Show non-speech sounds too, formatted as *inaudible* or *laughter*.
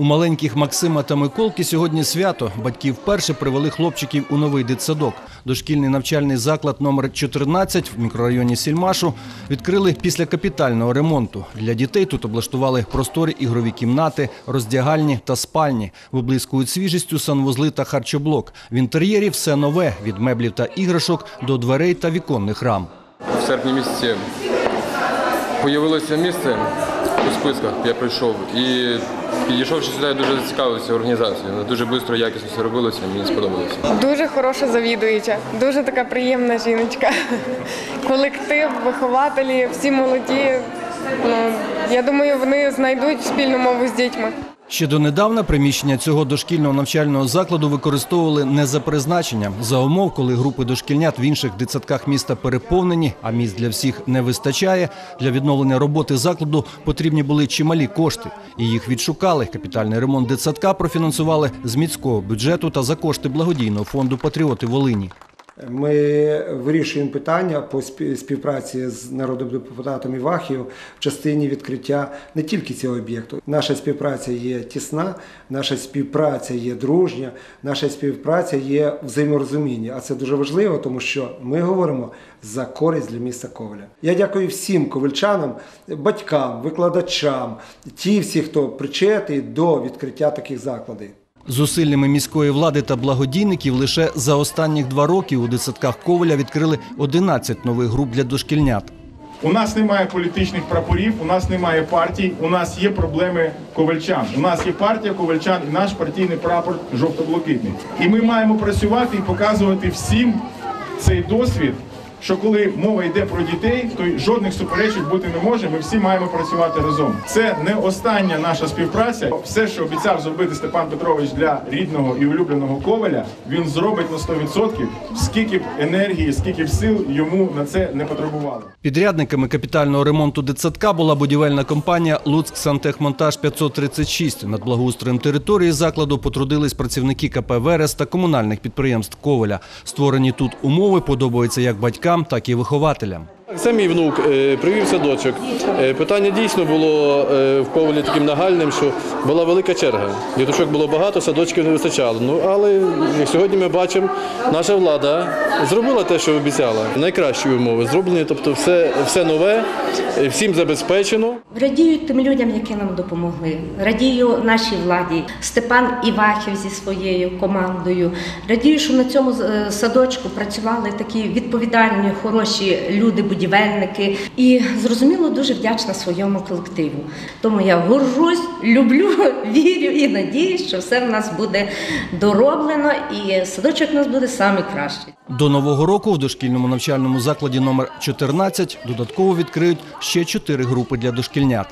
У маленьких Максима та Миколки сьогодні свято. Батьки вперше привели хлопчиків у новий дитсадок. Дошкільний навчальний заклад номер 14 в мікрорайоні Сільмашу відкрили після капітального ремонту. Для дітей тут облаштували просторі ігрові кімнати, роздягальні та спальні. Виблискують свіжістю санвузли та харчоблок. В інтер'єрі все нове від меблів та іграшок до дверей та віконних рам. В серпні місяці появилося місце у списках, я прийшов і підійшовши сюди, я дуже зацікавився організацією. Дуже швидко, якісно все робилося, мені сподобалося. Дуже хороша завідуюча, дуже така приємна жіночка. Колектив, вихователі, всі молоді. Ну, я думаю, вони знайдуть спільну мову з дітьми. Ще донедавна приміщення цього дошкільного навчального закладу використовували не за призначенням. За умов, коли групи дошкільнят в інших дитсадках міста переповнені, а місць для всіх не вистачає. Для відновлення роботи закладу потрібні були чималі кошти. І їх відшукали. Капітальний ремонт дитсадка профінансували з міського бюджету та за кошти благодійного фонду Патріоти Волині. Ми вирішуємо питання по спі- співпраці з народним депутатом Івахів в частині відкриття не тільки цього об'єкту. Наша співпраця є тісна, наша співпраця є дружня, наша співпраця є взаєморозуміння. А це дуже важливо, тому що ми говоримо за користь для міста Коваля. Я дякую всім ковальчанам, батькам, викладачам, ті всі, хто причетний до відкриття таких закладів. Зусиллями міської влади та благодійників лише за останніх два роки у дитсадках Коваля відкрили 11 нових груп для дошкільнят. У нас немає політичних прапорів, у нас немає партій, у нас є проблеми ковальчан. У нас є партія ковальчан і наш партійний прапор жовто-блакитний. І ми маємо працювати і показувати всім цей досвід. Що коли мова йде про дітей, то жодних суперечок бути не може. Ми всі маємо працювати разом. Це не остання наша співпраця. Все, що обіцяв зробити Степан Петрович для рідного і улюбленого коваля, він зробить на 100%, скільки б енергії, скільки б сил йому на це не потребувало. Підрядниками капітального ремонту дитсадка була будівельна компанія Луцьк Сантехмонтаж 536. Над благоустроєм території закладу потрудились працівники КП «Верес» та комунальних підприємств Коваля. Створені тут умови подобаються як батькам, так і вихователям. Це мій внук е, привів садочок. Е, Питання дійсно було е, в Ковалі таким нагальним, що була велика черга. Діточок було багато, садочків не вистачало. Ну але сьогодні ми бачимо, наша влада зробила те, що обіцяла. Найкращі умови зроблені, тобто все, все нове, всім забезпечено. Радію тим людям, які нам допомогли. Радію нашій владі. Степан Івахів зі своєю командою. Радію, що на цьому садочку працювали такі відповідальні, хороші люди, будівельники. І зрозуміло, дуже вдячна своєму колективу. Тому я горжусь, люблю, *laughs* вірю і надіюсь, що все в нас буде дороблено, і садочок у нас буде найкращий. До нового року в дошкільному навчальному закладі номер 14 додатково відкриють ще чотири групи для дошкільнят.